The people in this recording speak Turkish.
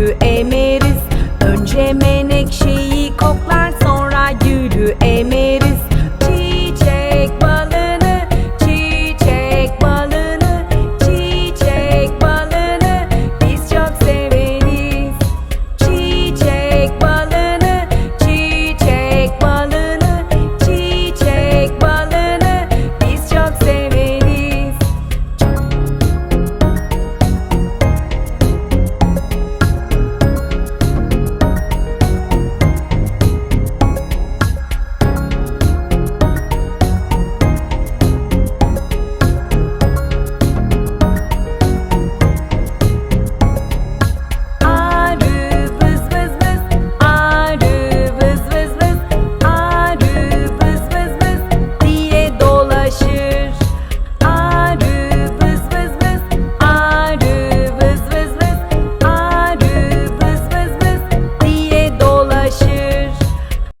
çünkü önce menekşeyi